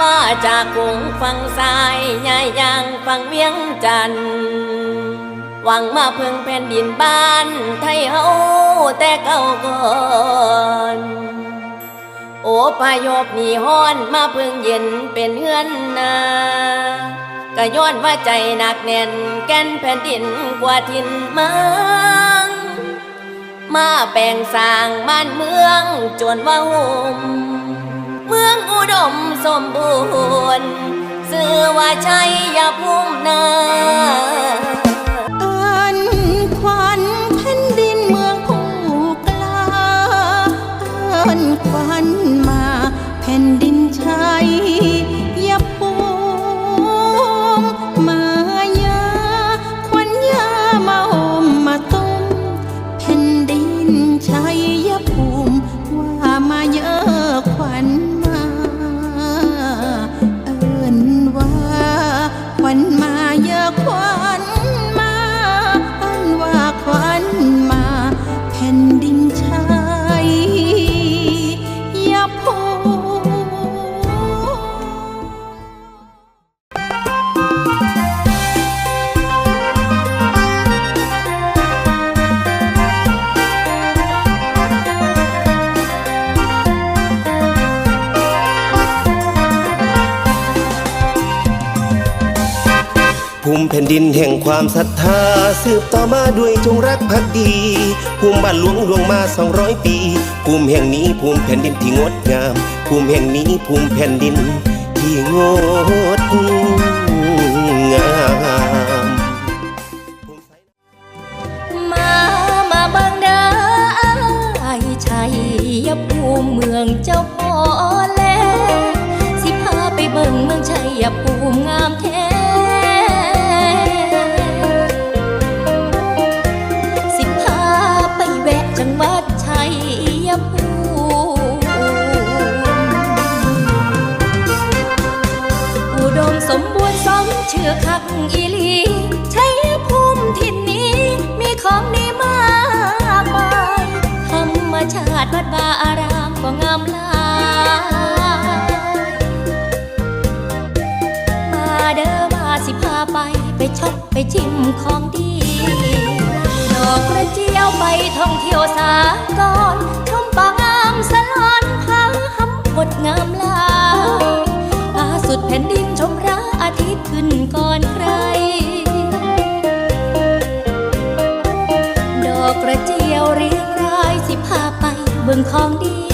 มาจากกรุงฝั่งซ้ายยายยังฝั่งเวียงจันทร์หวังมาพึ่งแผ่นดินบ้านไทยเฮาแต่เก่าก่อนโอปายบหนีฮ้อนมาพึ่งเย็นเป็นเฮือนนาก็ย้อนว่าใจหนักแน่นแก่นแผ่นดินกว่าทินเมืองมาแปลงสร้างบ้านเมืองจนว่าหุ่มเมือง ดมสมบูรณ์สื่อว่าชัยยภูมินา ภูมิแผ่นดินแห่งความศรัทธา สืบต่อมาด้วยจงรักภักดี ภูมิบ้านหลวงหลวงมาสองร้อยปี ภูมิแห่งนี้ภูมิแผ่นดินที่งดงาม ภูมิแห่งนี้ภูมิแผ่นดินที่งดงามมา มาบิ่งด้อไอ้ชัยยภูมิเมืองเจ้า เชื่อคักอีลีใชัยภูมิทินนี้ มีของดีมากมายธรรมชาติวัดวาอารามก็งามลายมาเด้อมาสิพาไปไปช็อปไปชิมของดีดอกกระเจียวไปท่องเที่ยวสากลชมป่างามสลอนพาหำงดงามลายพา สุดแผ่นดินชมพระอาทิตย์ขึ้นก่อนใคร ดอกกระเจียวเรียงรายสิพาไปเบื้องของดี